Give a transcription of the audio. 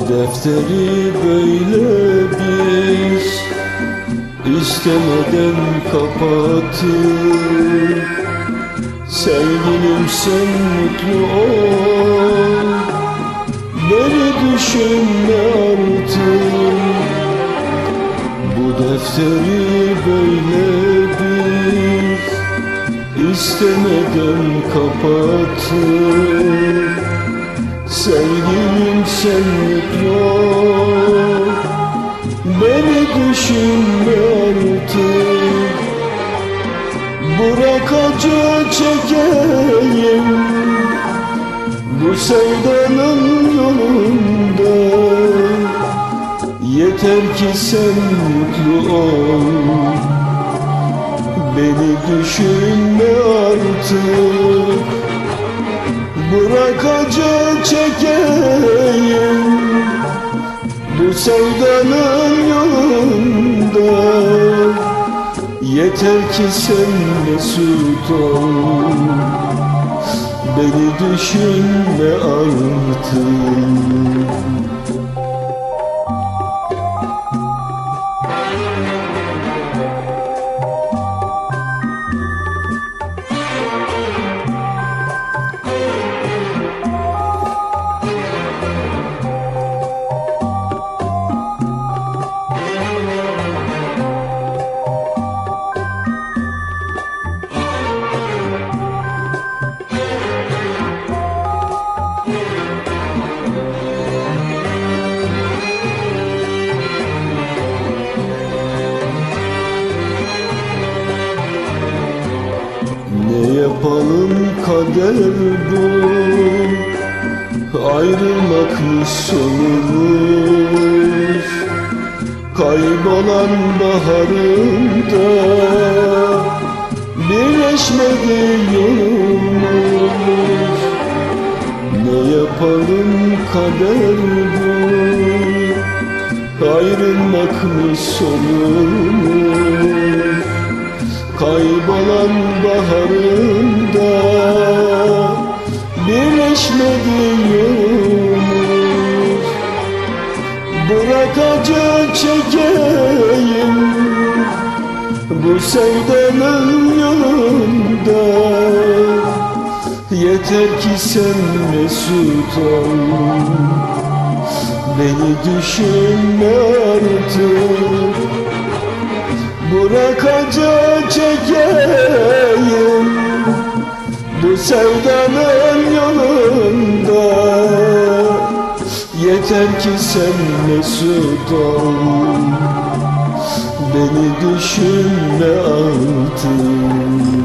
defteri böyle bir istemeden kapatıp Sevgilim sen mutlu ol Beni düşünme artık. Bu defteri böyle bir istemeden kapatıp Mutlu ol Beni düşünme artık Bırak acı çekeyim. Bu sevdanın yolunda. Yeter ki sen mutlu ol. Beni düşünme artık. Bırak acı Bu sevdanın yolunda. Yeter ki sen mesut ol. Beni düşünme artık yapalım kader bu. Ayrılmak mı sonumuz Kaybolan baharında Birleşmedi yolumuz Ne yapalım kader bu? Ayrılmak mı sonumuz Kaybolan baharında Bu sevdanın yolunda Yeter ki sen mesut ol Beni düşünme artık. Bırak acı çekeyim. Bu sevdanın yolunda Yeter ki sen mesut ol Beni düşünme artık